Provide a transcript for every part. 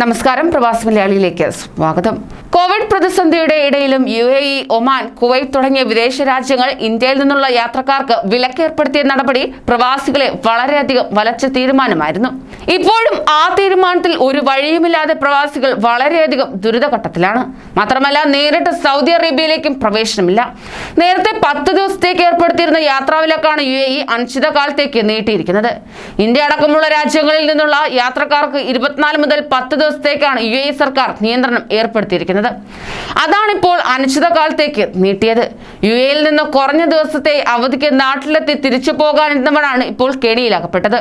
നമസ്കാരം പ്രവാസി മലയാളിയിലേക്ക് സ്വാഗതം. കോവിഡ് പ്രതിസന്ധിയുടെ ഇടയിലും U A E Oman Kuwait തുടങ്ങിയ വിദേശ രാജ്യങ്ങൾ ഇന്ത്യയിൽ നിന്നുള്ള യാത്രക്കാർക്ക് വിലക്കേർപ്പെടുത്തിയ നടപടി പ്രവാസികളെ വളരെയധികം വലച്ച തീരുമാനമായിരുന്നു. ഇപ്പോഴും ആ തീരുമാനത്തിൽ ഒരു വഴിയുമില്ലാതെ പ്രവാസികൾ വളരെയധികം ദുരിതഘട്ടത്തിലാണ്. മാത്രമല്ല നേരിട്ട് സൗദി അറേബ്യയിലേക്കും പ്രവേശനമില്ല. നേരത്തെ പത്ത് ദിവസത്തേക്ക് ഏർപ്പെടുത്തിയിരുന്ന യാത്രാവിലക്കാണ് യു എ ഇ അനിശ്ചിതകാലത്തേക്ക് നീട്ടിയിരിക്കുന്നത്. ഇന്ത്യ അടക്കമുള്ള രാജ്യങ്ങളിൽ നിന്നുള്ള യാത്രക്കാർക്ക് ഇരുപത്തിനാല് മുതൽ പത്ത് ദിവസത്തേക്കാണ് യു എ സർക്കാർ നിയന്ത്രണം ഏർപ്പെടുത്തിയിരിക്കുന്നത്. അതാണിപ്പോൾ അനിശ്ചിതകാലത്തേക്ക് നീട്ടിയത്. യു എയിൽ നിന്ന് കുറഞ്ഞ ദിവസത്തെ അവധിക്ക് നാട്ടിലെത്തി തിരിച്ചു പോകാനെന്നവരാണ് ഇപ്പോൾ കെണിയിലാക്കപ്പെട്ടത്.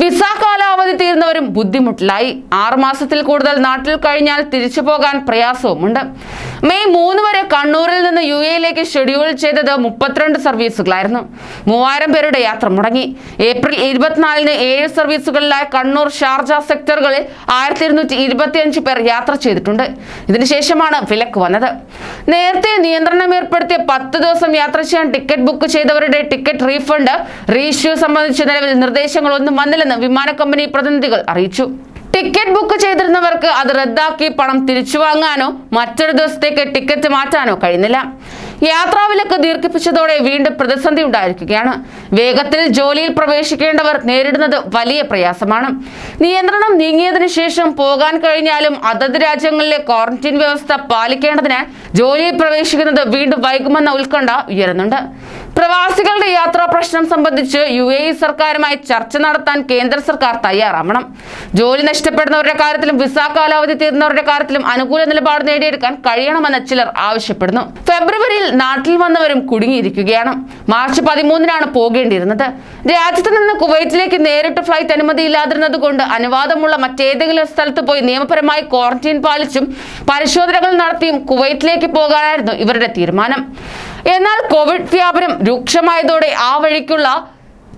വിസ കാലാവധി തീർന്നവരും ബുദ്ധിമുട്ടിലായി. ആറുമാസത്തിൽ കൂടുതൽ നാട്ടിൽ കഴിഞ്ഞാൽ തിരിച്ചു പോകാൻ പ്രയാസവുമുണ്ട്. മെയ് മൂന്ന് വരെ കണ്ണൂരിൽ നിന്ന് യു എയിലേക്ക് ഷെഡ്യൂൾ ചെയ്തത് മുപ്പത്തിരണ്ട് സർവീസുകളായിരുന്നു. മൂവായിരം പേരുടെ യാത്ര മുടങ്ങി. ഏപ്രിൽ ഇരുപത്തിനാലിന് ഏഴ് സർവീസുകളിലായി കണ്ണൂർ ഷാർജ സെക്ടറുകളിൽ ആയിരത്തി ഇരുന്നൂറ്റി ഇരുപത്തിയഞ്ച് പേർ യാത്ര ചെയ്തിട്ടുണ്ട്. ഇതിനുശേഷമാണ് വിലക്ക് വന്നത്. നേരത്തെ നിയന്ത്രണം ഏർപ്പെടുത്തിയ പത്ത് ദിവസം യാത്ര ചെയ്യാൻ ടിക്കറ്റ് ബുക്ക് ചെയ്തവരുടെ ടിക്കറ്റ് റീഫണ്ട് റീഇഷ്യൂ സംബന്ധിച്ച് നിലവിൽ നിർദ്ദേശങ്ങളൊന്നും വന്നില്ലെന്ന് വിമാന കമ്പനി പ്രതിനിധികൾ അറിയിച്ചു. ടിക്കറ്റ് ബുക്ക് ചെയ്തിരുന്നവർക്ക് അത് റദ്ദാക്കി പണം തിരിച്ചു വാങ്ങാനോ മറ്റൊരു ദിവസത്തേക്ക് ടിക്കറ്റ് മാറ്റാനോ കഴിയുന്നില്ല യാത്രാവിലക്ക് ദീർഘിപ്പിച്ചതോടെ വീണ്ടും പ്രതിസന്ധി ഉണ്ടായിരിക്കുകയാണ്. വേഗത്തിൽ ജോലിയിൽ പ്രവേശിക്കേണ്ടവർ നേരിടുന്നത് വലിയ പ്രയാസമാണ്. നിയന്ത്രണം നീങ്ങിയതിനു ശേഷം പോകാൻ കഴിഞ്ഞാലും അതത് രാജ്യങ്ങളിലെ ക്വാറന്റീൻ വ്യവസ്ഥ പാലിക്കേണ്ടതിനാൽ ജോലിയിൽ പ്രവേശിക്കുന്നത് വീണ്ടും വൈകുമെന്ന ഉത്കണ്ഠ ഉയരുന്നുണ്ട്. പ്രവാസികളുടെ യാത്രാ പ്രശ്നം സംബന്ധിച്ച് യു എ ഇ സർക്കാരുമായി ചർച്ച നടത്താൻ കേന്ദ്ര സർക്കാർ തയ്യാറാവണം. ജോലി നഷ്ടപ്പെടുന്നവരുടെ കാര്യത്തിലും വിസ കാലാവധി തീർന്നവരുടെ കാര്യത്തിലും അനുകൂല നിലപാട് നേടിയെടുക്കാൻ കഴിയണമെന്ന് ചിലർ ആവശ്യപ്പെടുന്നു. ഫെബ്രുവരിയിൽ നാട്ടിൽ വന്നവരും കുടുങ്ങിയിരിക്കുകയാണ്. മാർച്ച് പതിമൂന്നിനാണ് പോകേണ്ടിയിരുന്നത്. രാജ്യത്ത് നിന്ന് കുവൈറ്റിലേക്ക് നേരിട്ട് ഫ്ലൈറ്റ് അനുമതിയില്ലാതിരുന്നത് കൊണ്ട് അനുവാദമുള്ള മറ്റേതെങ്കിലും സ്ഥലത്ത് പോയി നിയമപരമായി ക്വാറന്റീൻ പാലിച്ചും പരിശോധനകൾ നടത്തിയും കുവൈറ്റിലേക്ക് പോകാനായിരുന്നു ഇവരുടെ തീരുമാനം. എന്നാൽ കോവിഡ് വ്യാപനം രൂക്ഷമായതോടെ ആ വഴിക്കുള്ള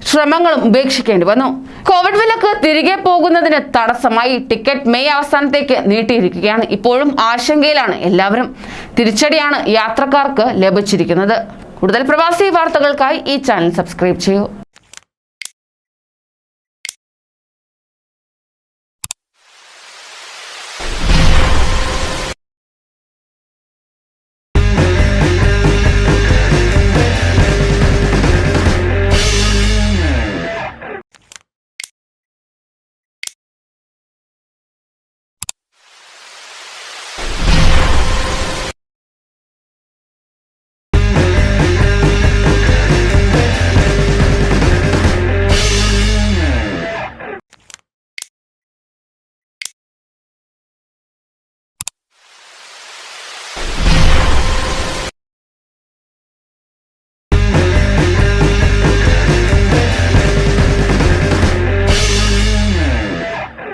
ശ്രമങ്ങളും ഉപേക്ഷിക്കേണ്ടി വന്നു. കോവിഡ് വിലക്ക് തിരികെ പോകുന്നതിന് തടസ്സമായി ടിക്കറ്റ് മെയ് അവസാനത്തേക്ക് നീട്ടിയിരിക്കുകയാണ്. ഇപ്പോഴും ആശങ്കയിലാണ് എല്ലാവരും. തിരിച്ചടിയാണ് യാത്രക്കാർക്ക് ലഭിച്ചിരിക്കുന്നത്. കൂടുതൽ പ്രവാസി വാർത്തകൾക്കായി ഈ ചാനൽ സബ്സ്ക്രൈബ് ചെയ്യൂ.